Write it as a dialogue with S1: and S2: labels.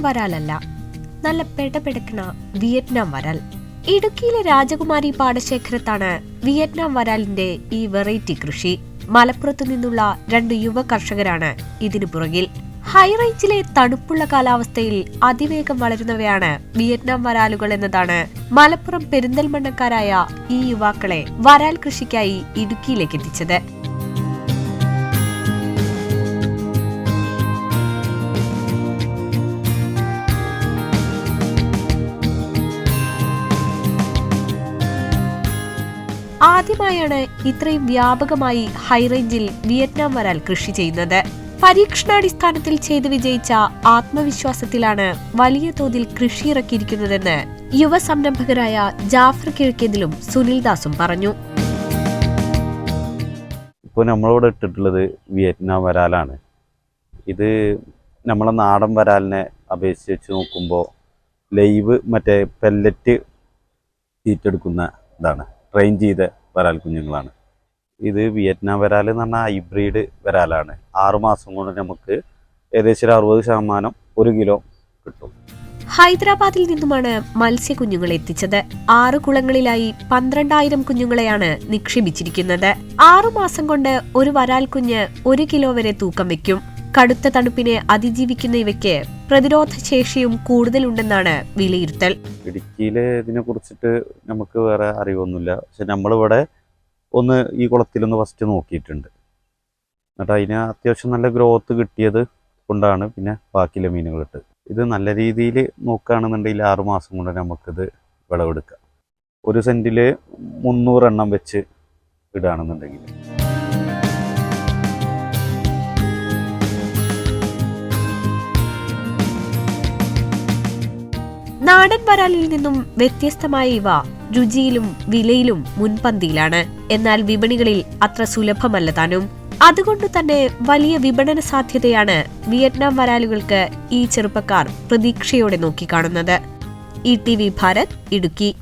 S1: വരാലല്ല. നല്ല പെടപെടക്കണ വിയറ്റ്നാം വരാൽ. ഇടുക്കിയിലെ രാജകുമാരി പാടശേഖരത്താണ് വിയറ്റ്നാം വരാലിന്റെ ഈ വെറൈറ്റി കൃഷി. മലപ്പുറത്തു നിന്നുള്ള രണ്ട് യുവ കർഷകരാണ് ഇതിനു പുറകിൽ. ഹൈറേഞ്ചിലെ തണുപ്പുള്ള കാലാവസ്ഥയിൽ അതിവേഗം വളരുന്നവയാണ് വിയറ്റ്നാം വരാലുകൾ എന്നതാണ് മലപ്പുറം പെരിന്തൽമണ്ണക്കാരായ ഈ യുവാക്കളെ വരാൽ കൃഷിക്കായി ഇടുക്കിയിലേക്ക് എത്തിച്ചത്. ആദ്യമായാണ് ഇത്രയും വ്യാപകമായി ഹൈറേഞ്ചിൽ വിയറ്റ്നാം വരാൽ കൃഷി ചെയ്യുന്നത്. പരീക്ഷണാടിസ്ഥാനത്തിൽ ചെയ്തു വിജയിച്ച ആത്മവിശ്വാസത്തിലാണ് വലിയ തോതിൽ കൃഷി ഇറക്കിയിരിക്കുന്നതെന്ന് യുവ സംരംഭകരായ ജാഫർ കിഴക്കേതിലും സുനിൽദാസും പറഞ്ഞു.
S2: ഇപ്പോൾ നമ്മളിവിടെ ഇട്ടിട്ടുള്ളത് വിയറ്റ്നാം വരാലാണ്. ഇത് നമ്മളെ നാടൻ വരാലിനെ അപേക്ഷിച്ച് വെച്ച് നോക്കുമ്പോൾ ലൈവ് മറ്റേ പെല്ലറ്റ് തീറ്റെടുക്കുന്ന ഇതാണ്. ട്രെയിൻ ചെയ്ത വരാൽ കുഞ്ഞുങ്ങളാണ്. ഇത് വിയറ്റ്നാം വരാൽ എന്ന് പറഞ്ഞാൽ ഹൈബ്രിഡ് വരാലാണ്. ആറുമാസം കൊണ്ട് നമുക്ക് ഏകദേശം ഒരു അറുപത് ശതമാനം ഒരു കിലോ കിട്ടും.
S1: ഹൈദരാബാദിൽ നിന്നുമാണ് മത്സ്യ കുഞ്ഞുങ്ങൾ എത്തിച്ചത്. ആറ് കുളങ്ങളിലായി പന്ത്രണ്ടായിരം കുഞ്ഞുങ്ങളെയാണ് നിക്ഷേപിച്ചിരിക്കുന്നത്. ആറുമാസം കൊണ്ട് ഒരു വരാൽ കുഞ്ഞ് ഒരു കിലോ വരെ തൂക്കം വെക്കും കടുത്ത തണുപ്പിനെ അതിജീവിക്കുന്ന ഇവയ്ക്ക് പ്രതിരോധ ശേഷിയും കൂടുതലുണ്ടെന്നാണ് വിലയിരുത്തൽ.
S2: ഇടുക്കിയിലെ ഇതിനെ കുറിച്ചിട്ട് നമുക്ക് വേറെ അറിവൊന്നുമില്ല. പക്ഷെ നമ്മളിവിടെ ഒന്ന് ഈ കുളത്തിലൊന്ന് ഫസ്റ്റ് നോക്കിയിട്ടുണ്ട്. എന്നിട്ട് അതിന് അത്യാവശ്യം നല്ല ഗ്രോത്ത് കിട്ടിയത് കൊണ്ടാണ് പിന്നെ ബാക്കിയുള്ള മീനുകൾ ഇട്ട് ഇത് നല്ല രീതിയിൽ നോക്കുകയാണെന്നുണ്ടെങ്കിൽ ആറ് മാസം കൊണ്ട് നമുക്കിത് വിളവെടുക്കാം. ഒരു സെന്റിൽ മുന്നൂറെണ്ണം വെച്ച് ഇടുകയാണെന്നുണ്ടെങ്കിൽ.
S1: നാടൻ വരാലിൽ നിന്നും വ്യത്യസ്തമായ ഇവ രുചിയിലും വിലയിലും മുൻപന്തിയിലാണ്. എന്നാൽ വിപണികളിൽ അത്ര സുലഭമല്ല താനും. അതുകൊണ്ട് തന്നെ വലിയ വിപണന സാധ്യതയാണ് വിയറ്റ്നാം വരാലുകൾക്ക് ഈ ചെറുപ്പക്കാർ പ്രതീക്ഷയോടെ നോക്കിക്കാണുന്നത്. E T V Bharat Idukki.